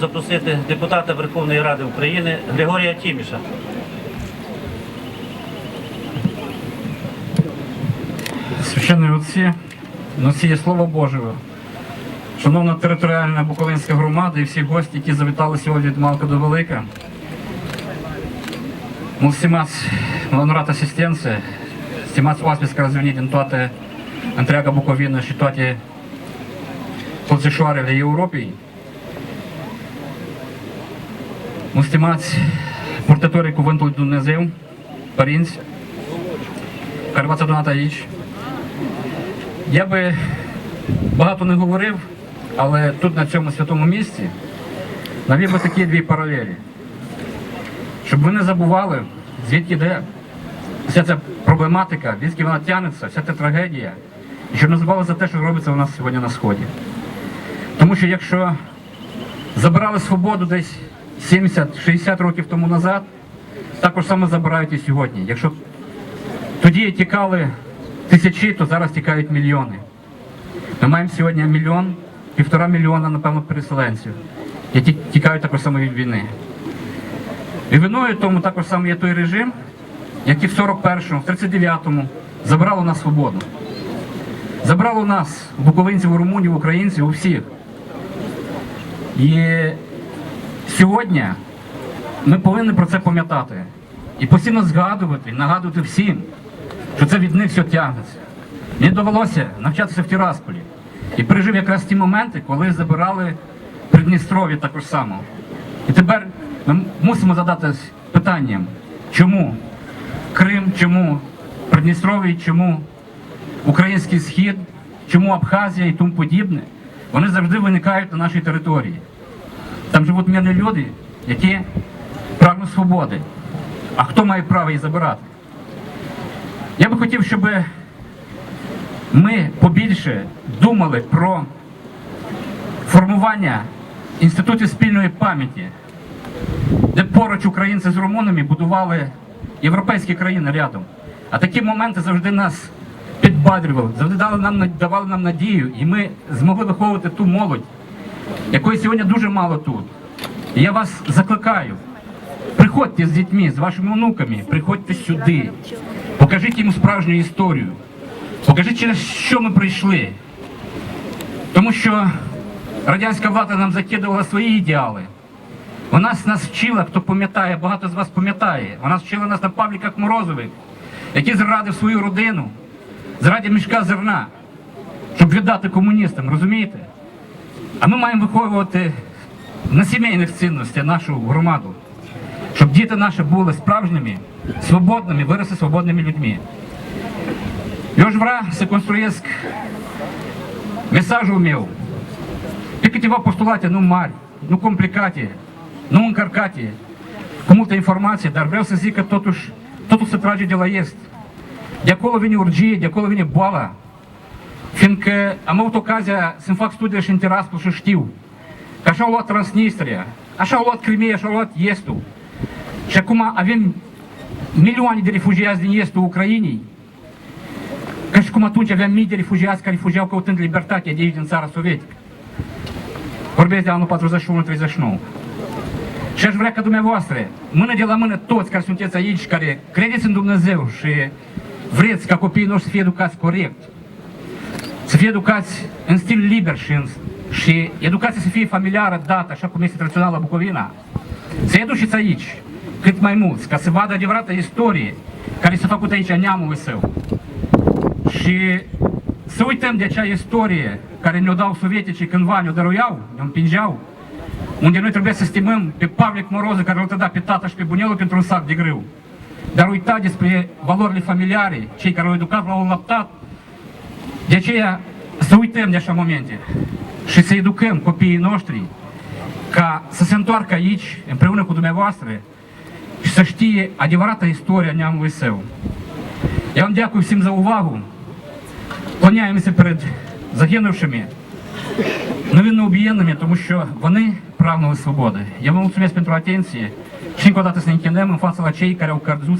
Запросити депутата Верховної Ради України Григорія Тіміша. Священні отці, носії Слова Божого, шановна територіальна Буковинська громада і всі гості, які завітали сьогодні від Малка до Велика. Mulțumați, la onorat asistență, stimați oaspeți care ați venit din toată întreaga Bucovină și stimați purtătorii Cuvântului Dumnezeu, părinți, care v-ați adunat aici. Я би багато не говорив, але тут на цьому святому місці навів би такі дві паралелі. Щоб ви не забували, звідки йде вся ця проблематика, звідки вона тягнеться, вся ця трагедія. І щоб не забували за те, що робиться у нас сьогодні на Сході. Тому що якщо забирали свободу десь 70-60 років тому назад, також саме забирають і сьогодні. Якщо тоді тікали тисячі, то зараз тікають мільйони. Ми маємо сьогодні мільйон, півтора мільйона, напевно, переселенців, які тікають також саме від війни. І виною тому також саме є той режим, який в 41-му, в 39-му забрав у нас свободу. Забрав у нас у буковинців, у румунів, українців, у всіх. І сьогодні ми повинні про це пам'ятати. І постійно згадувати, нагадувати всім, що це від них все тягнеться. Мені довелося навчатися в Тірасполі. І пережив якраз ті моменти, коли забирали Придністров'я також само. І тепер ми мусимо задатись питанням, чому Крим, чому Придністров'я, чому Український Схід, чому Абхазія і тому подібне, вони завжди виникають на нашій території. Там живуть мирні люди, які прагнуть свободи. А хто має право її забирати? Я би хотів, щоб ми побільше думали про формування інститутів спільної пам'яті, де поруч українці з румунами будували європейські країни рядом. А такі моменти завжди нас підбадрювали, завжди дали нам, давали нам надію, і ми змогли виховувати ту молодь, якої сьогодні дуже мало тут. І я вас закликаю, приходьте з дітьми, з вашими онуками, приходьте сюди, покажіть їм справжню історію, покажіть, через що ми прийшли. Тому що радянська влада нам закидувала свої ідеали. Вона нас вчила, хто пам'ятає, багато з вас пам'ятає. Вона вчила нас на пабліках Морозових, який зрадив свою родину, зрадив мішка зерна, щоб віддати комуністам, розумієте? А ми маємо виховувати на сімейних цінностях нашу громаду, щоб діти наші були справжніми, свободними, виросли свободними людьми. Eu aș vrea să construiesc mesajul meu pe câteva postulate nu mari, nu complicate, nu încărcate, cu multă informație, dar vreau să zic că totuși totul se trage de la fiindcă am avut ocazia să-mi fac studii și în Tiraspol și știu că așa au luat Transnistria, așa au luat Crimea, așa au luat Estul. Și acum avem milioane de refugiați din estul Ucrainei, ca și cum atunci aveam mii de refugiați care fugeau căutând libertatea de aici din țara sovietică. Vorbesc de anul 41-39. Și aș vrea ca dumneavoastră, mână de la mână toți care sunteți aici, care credeți în Dumnezeu și vreți ca copiii noștri să fie educați corect, să fie educați în stil liber și, în, și educația să fie familiară dată, așa cum este tradițional la Bucovina, să-i aduceți aici cât mai mulți, ca să vadă adevărata istorie care s-a făcut aici în neamul său. Și să uităm de acea istorie care ne-o dau sovieticii cândva, ne-o dăruiau, ne-o împingeau, unde noi trebuie să stimăm pe Pavlic Moroză care l-a trădat pe tata și pe bunelul pentru un sac de grâu. Dar uita despre valorile familiare, cei care au educat, l-au lăptat. Și să educăm copiii noștri ca să se întoarcă aici împreună cu dumneavoastră și să știe adevărata istoria neamului său. Я вам дякую всім за увагу. Клоняємося перед загинувшими, невинно убієнними, тому що вони прагнули свободи. Я вам mulțumesc pentru atenție și încă o dată să ne închinăm în fața la cei care au căzut